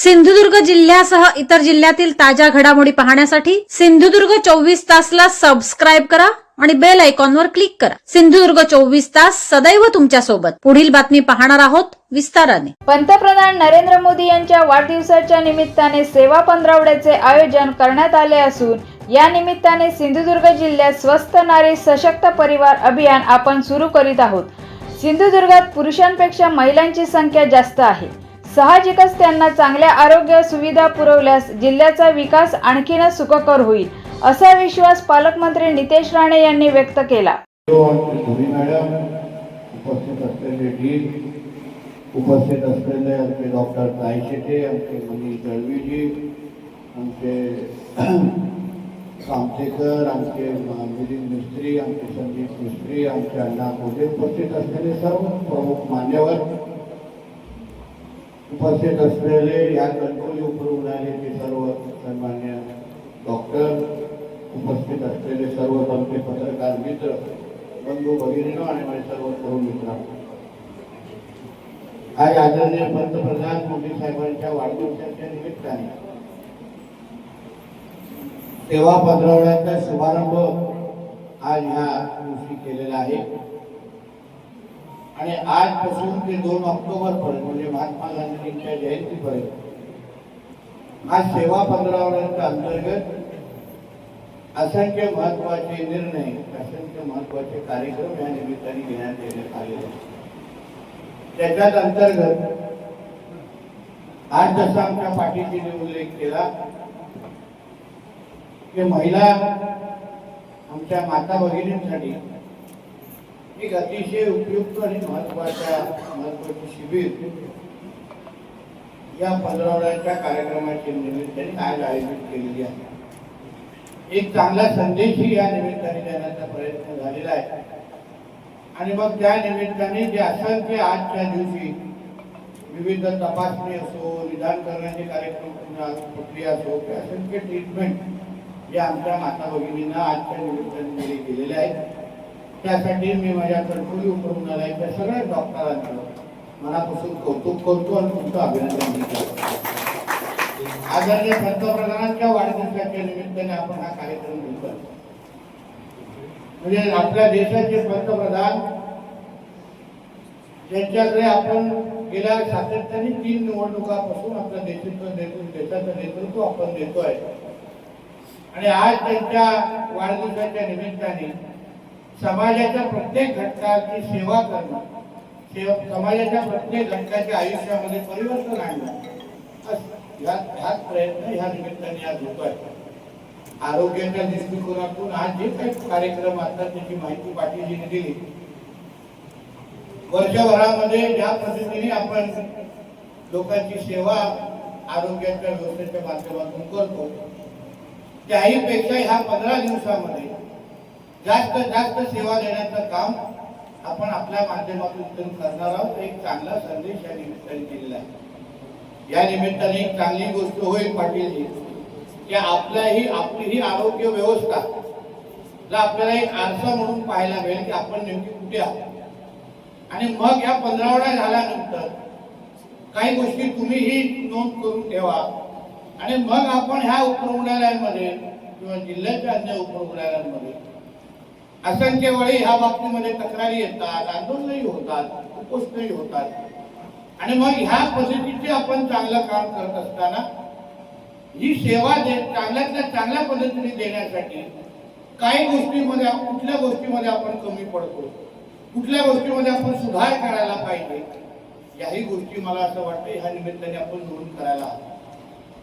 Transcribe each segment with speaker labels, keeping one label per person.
Speaker 1: सिंधुदुर्ग जिल्ह्यासह इतर जिल्ह्यातील ताज्या घडामोडी पाहण्यासाठी सिंधुदुर्ग चोवीस तासला सबस्क्राईब करा आणि बेल आयकॉनवर क्लिक करा. सिंधुदुर्ग चोवीस तास सदैव तुमच्यासोबत. पुढील बातमी पाहणार आहोत विस्ताराने.
Speaker 2: पंतप्रधान नरेंद्र मोदी यांच्या वाढदिवसाच्या निमित्ताने सेवा पंधरवड्याचे आयोजन करण्यात आले असून या निमित्ताने सिंधुदुर्ग जिल्ह्यात स्वस्त नारी सशक्त परिवार अभियान आपण सुरू करीत आहोत. सिंधुदुर्गात पुरुषांपेक्षा महिलांची संख्या जास्त आहे. साहजिकच त्यांना चांगल्या आरोग्य सुविधा पुरवल्यास जिल्ह्याचा विकास आणखीनच सुखकर होईल असा विश्वास पालकमंत्री नितेश राणे यांनी व्यक्त केला.
Speaker 3: उपस्थित असलेले डीन उपस्थित असलेले आमचे डॉक्टर तायशेटे आमचे मनीष दळवीजी आमचे कामतेकर आमचे मिलिंद मिस्त्री आमचे संदीप मिस्त्री आमचे अण्णा कोटे उपस्थित असलेले सर्व प्रमुख मान्यवर उपस्थित असलेले या कंट्रोल उपरुग्णालयाचे सर्व सन्मान्य डॉक्टर उपस्थित असलेले सर्व आमचे पत्रकार मित्र बंधू भगिनीनो आणि माझे सर्व तरुण मित्र. आज आदरणीय पंतप्रधान मोदी साहेबांच्या वाढदिवसाच्या निमित्ताने. सेवा पंधरवड्याचा शुभारंभ आज ह्या दिवशी केलेला आहे. आणि आजपासून ते दोन ऑक्टोबर पर्यंत म्हणजे महात्मा गांधींच्या जयंतीपर्यंत आज सेवा पंधरावड्यांच्या अंतर्गत असंख्य महत्त्वाचे निर्णय असंख्य महत्त्वाचे कार्यक्रम या निमित्ताने घेण्यात येण्यात आलेले त्याच्यात अंतर्गत आज जसा आमच्या पाठीजीने उल्लेख केला की महिला आमच्या माता भगिनींसाठी एक अतिशय उपयुक्त आणि महत्त्वाच्या महत्त्वाचे शिबिर या पंधरवड्याच्या कार्यक्रमाच्या निमित्ताने आज आयोजित केलेली आहे. एक चांगला संदेशही या निमित्ताने देण्याचा प्रयत्न झालेला आहे. आणि मग त्या निमित्ताने जे असंख्य आजच्या दिवशी विविध तपासणी असो निदान करण्याचे कार्यक्रम पुन्हा प्रक्रिया असो ते असंख्य ट्रीटमेंट जे आमच्या माता भगिनींना आजच्या निमित्ताने दिले गेलेले आहेत. त्यासाठी मी माझ्या कंट्रोली उपरुग्णालयाच्या सगळ्या डॉक्टरांचं मनापासून कौतुक करतो आणि तुमचं अभिनंदन आदरणीय पंतप्रधानांच्या वाढदिवसाच्या निमित्ताने आपण हा कार्यक्रम घेतो म्हणजे आपल्या देशाचे पंतप्रधान ज्यांच्याकडे आपण गेल्या सातत्याने तीन निवडणुकापासून आपल्या देशाचं नेतृत्व देशाचं नेतृत्व आपण देतोय. आणि आज त्यांच्या वाढदिवसाच्या निमित्ताने समाजाच्या प्रत्येक घटकाची सेवा करणं समाजाच्या प्रत्येक घटकाच्या आयुष्यामध्ये परिवर्तन आणणं हाच प्रयत्न ह्या निमित्ताने आज होतोय आरोग्याच्या दृष्टिकोनातून आज जे काही कार्यक्रम असतात त्याची माहिती पाटीलजीने दिली वर्षभरामध्ये ज्या पद्धतीने आपण लोकांची सेवा आरोग्याच्या व्यवस्थेच्या माध्यमातून करतो त्याही पेक्षा ह्या पंधरा दिवसामध्ये जास्त जास्त सेवा देण्याचं काम आपण आपल्या माध्यमातून करणार आहोत. एक चांगला संदेश या निमित्ताने दिलेला आहे. या निमित्ताने एक चांगली गोष्ट होईल पाटील की आपल्याही आपली ही आरोग्य व्यवस्था जर आपल्याला एक आरसा म्हणून पाहायला मिळेल की आपण नेमकी कुठे आहोत. आणि मग या पंधरावड्या झाल्यानंतर काही गोष्टी तुम्हीही नोंद करून ठेवा. आणि मग आपण ह्या उपरुग्णालयांमध्ये किंवा जिल्ह्याच्या अन्य उपरुग्णालयांमध्ये असंख्य वेळी ह्या बाबतीमध्ये तक्रारी येतात आंदोलनही होतात उपोषणही होतात. आणि मग ह्या पद्धतीचे आपण चांगलं काम करत असताना ही सेवा दे चांगल्यातल्या चांगल्या पद्धतीने देण्यासाठी काही गोष्टीमध्ये कुठल्या गोष्टीमध्ये आपण कमी पडतो? कुठल्या गोष्टीमध्ये आपण सुधार करायला पाहिजे? याही गोष्टी मला असं वाटतं ह्या निमित्ताने आपण नोंद करायला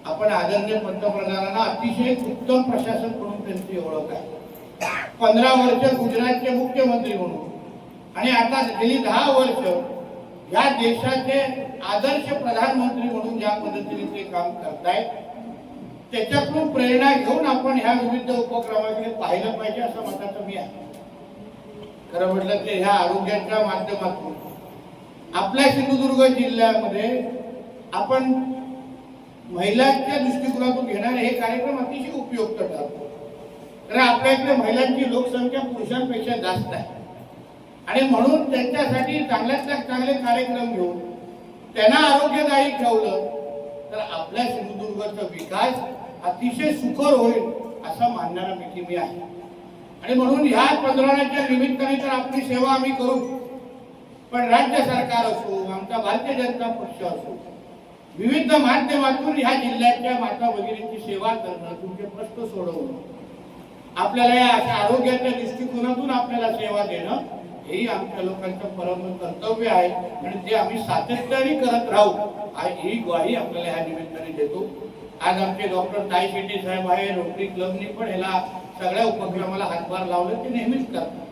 Speaker 3: आपण आदरणीय पंतप्रधानांना अतिशय उत्तम प्रशासन म्हणून त्यांची ओळख आहे. पंधरा वर्ष गुजरातचे मुख्यमंत्री म्हणून. आणि आता गेली दहा वर्ष या देशाचे आदर्श प्रधानमंत्री म्हणून ज्या पद्धतीने ते काम करतायत त्याच्यातून प्रेरणा घेऊन आपण ह्या विविध उपक्रमाकडे पाहिलं पाहिजे असं मताचं मी आहे. खरं म्हटलं ते ह्या आरोग्याच्या माध्यमातून आपल्या सिंधुदुर्ग जिल्ह्यामध्ये आपण महिलांच्या दृष्टिकोनातून घेणारे हे कार्यक्रम अतिशय उपयुक्त ठरतो कारण आपल्या इकडे महिलांची लोकसंख्या पुरुषांपेक्षा जास्त आहे. आणि म्हणून त्यांच्यासाठी चांगल्यात चांगले कार्यक्रम घेऊन त्यांना आरोग्यदायी ठेवलं तर आपल्या सिंधुदुर्गचा विकास अतिशय सुखर होईल असं मानणारा मिठी मी आहे. आणि म्हणून ह्या पंधरवड्याच्या निमित्ताने तर आपली सेवा आम्ही करू. पण राज्य सरकार असो आमचा भारतीय जनता पक्ष असो विविध माध्यमातून ह्या जिल्ह्याच्या माता भगिनींची सेवा करणं तुमचे प्रश्न सोडवणं आपल्याला या अशा आरोग्याच्या दृष्टिकोनातून आपल्याला सेवा देणं हेही आमच्या लोकांचं परम कर्तव्य आहे. आणि ते आम्ही सातत्याने करत राहू ही ग्वाही आपल्याला ह्या निमित्ताने देतो. आज आमचे डॉक्टर ताई शेट्टी साहेब आहे रोटरी क्लबने पण ह्याला सगळ्या उपक्रमाला हातभार लावलं ते नेहमीच करतात.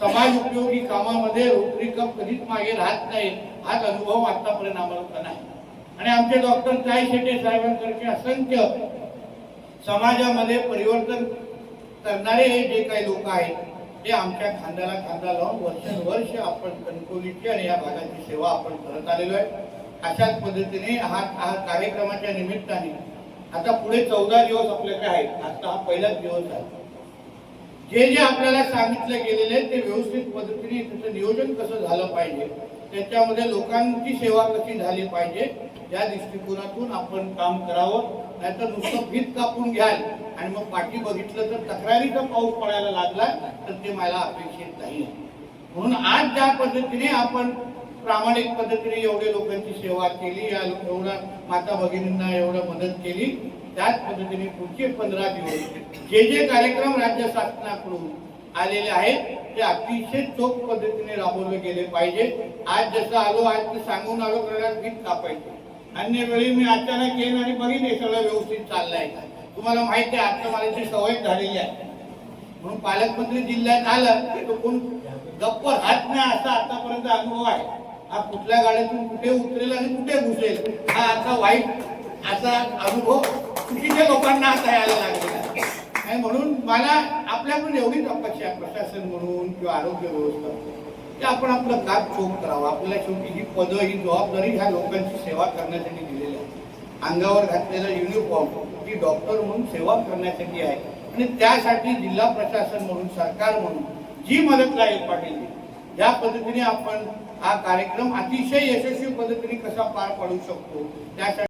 Speaker 3: समाज उपयोगी कामामध्ये रोटरी क्लब कधीच मागे राहत नाही हाच अनुभव आतापर्यंत आम्हाला नाही आणि आमचे डॉक्टर ताई शेट्टे साहेबांसारखे असंख्य समाजामध्ये परिवर्तन करणारे हे जे काही लोक आहेत ते आमच्या खांद्याला खांदा लावून वर्षानुवर्ष आपण कणकवलीची आणि या भागाची सेवा आपण करत आलेलो आहे. अशाच पद्धतीने हा हा कार्यक्रमाच्या निमित्ताने आता पुढे चौदा दिवस आपल्याकडे आहेत? आता हा पहिलाच दिवस आहे. जे जे आपल्याला सांगितलं गेलेले आहे ते व्यवस्थित पद्धतीने त्याचं नियोजन कसं झालं पाहिजे त्याच्यामध्ये लोकांची सेवा कशी झाली पाहिजे या दृष्टिकोनातून आपण काम करावं. नाहीतर नुसतं भीत कापून घ्याल आणि मग पाठी बघितलं तर तक्रारीचा पाऊस पडायला लागला तर ते मला अपेक्षित नाही. म्हणून आज ज्या पद्धतीने आपण प्रामाणिक पद्धतीने एवढे लोकांची सेवा केली या एवढ्या माता भगिनींना एवढं मदत केली त्याच पद्धतीने पुढचे पंधरा दिवस जे जे कार्यक्रम राज्य शासनाकडून आलेले आहेत ते अतिशय चोख पद्धतीने राबवले गेले पाहिजे. आज जसं आलो आज ते सांगून आलो करण्यात भीत कापायचे. अन्य वेळी मी अचानक येईन आणि बघीन हे सगळं व्यवस्थित चाललंय का? तुम्हाला माहिती आहे आता मला ती सवय झालेली आहे. म्हणून पालकमंत्री जिल्ह्यात आलं तो कोण गप्प राहत नाही असा आतापर्यंत अनुभव आहे. हा कुठल्या गाड्यातून कुठे उतरेल आणि कुठे घुसेल हा आता वाईट असा अनुभव चुकीच्या लोकांना आता यायला लागलेला आहे. आणि म्हणून मला आपल्याकडून एवढीच अपेक्षा आहे प्रशासन म्हणून किंवा आरोग्य व्यवस्था की आपण आपलं काम चोख करावं. आपल्याला शेवटी ही पदं ही जबाबदारी ह्या लोकांची सेवा करण्यासाठी दिलेली आहे. अंगावर घातलेला युनिफॉर्म ही डॉक्टर म्हणून सेवा करण्यासाठी आहे. आणि त्यासाठी जिल्हा प्रशासन म्हणून सरकार म्हणून जी मदत लागेल पाटील या पद्धतीने आपण हा कार्यक्रम अतिशय यशस्वी पद्धतीने कसा पार पाडू शकतो त्यासाठी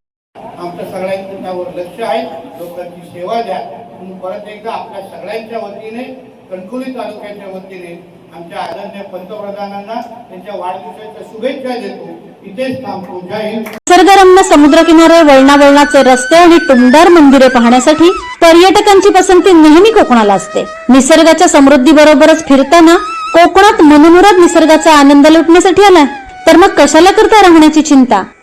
Speaker 3: आमच्या सगळ्यांचं त्यावर लक्ष आहे. लोकांची सेवा द्या. म्हणून परत एकदा आपल्या सगळ्यांच्या वतीने कणकुली तालुक्याच्या वतीने आमच्या आदरणीय पंतप्रधानांना त्यांच्या वाढदिवसाच्या शुभेच्छा देतो. इथेच थांबतो. जय हिंद.
Speaker 1: निसर्गरम्य समुद्रकिनारे वळणावळणाचे रस्ते आणि टुमदार मंदिरे पाहण्यासाठी पर्यटकांची पसंती नेहमी कोकणाला असते. निसर्गाच्या समृद्धी बरोबरच फिरताना कोकणात मनमुराद निसर्गाचा आनंद लुटण्यासाठी आलाय. तर मग कशाला करता राहण्याची चिंता?